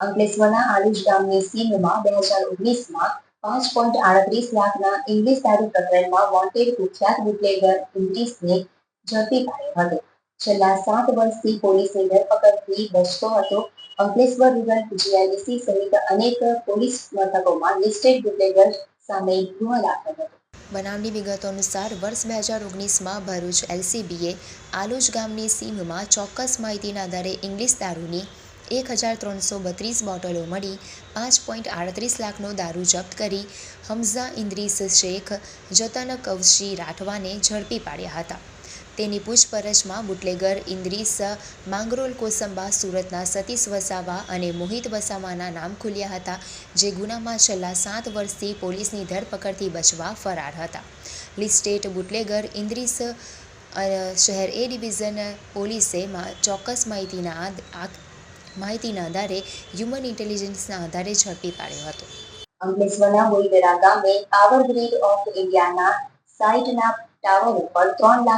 અંકલેશ્વરના આલુજ ગામની સીમમાં બે હજાર ઓગણીસમાં પાંચ પોઈન્ટ આડત્રીસ લાખના ઇંગ્લિશ દારૂ પ્રકરણમાં વોન્ટેડ કુખ્યાત બુટલેગર ઇન્ટ્રીસને ઝડપી પાડ્યો હતો. છેલ્લા સાત વર્ષથી પોલીસની ધરપકડથી બચતો હતો. અંકલેશ્વર રૂરલ જીઆઈડીસી સહિત અનેક પોલીસ મથકોમાં લિસ્ટેડ બુટલેગર સામે ગુનો દાખલ હતો. બનાવની વિગતો અનુસાર વર્ષ બે હજાર ઓગણીસમાં ભરૂચ એલસીબીએ આલુજ ગામની સીમમાં ચોક્કસ માહિતીના આધારે ઇંગ્લિશ દારૂની એક હજાર ત્રણસો બત્રીસ બોટલો મળી, પાંચ પોઈન્ટ આડત્રીસ લાખનો દારૂ જપ્ત કરી હમઝા ઇન્દ્રીસ શેખ જતન કવશી રાઠવાને ઝડપી પાડ્યા હતા. તેની પૂછપરછમાં બુટલેગર, ઇન્દ્રીસ, માંગરોલ કોસંબા, સુરતના સતીશ વસાવા અને મોહિત વસાવાના નામ ખુલ્યા હતા, જે ગુનામાં છેલ્લા સાત વર્ષથી પોલીસની ધરપકડથી બચવા ફરાર હતા. લિસ્ટેટ બુટલેગર, ઇન્દ્રીસ શહેર એ ડિવિઝન પોલીસે ચોક્કસ માહિતીના માહિતીના આધારે હ્યુમન ઇન્ટેલિજન્સના આધારે ઝડપી પાડ્યો હતો. અંકલેશ્વરના હોઈદરા ગામે પાવર ગ્રીડ ઓફ ઇન્ડિયાના સાઇટના ટાવર ઉપર ત્રણ લાખ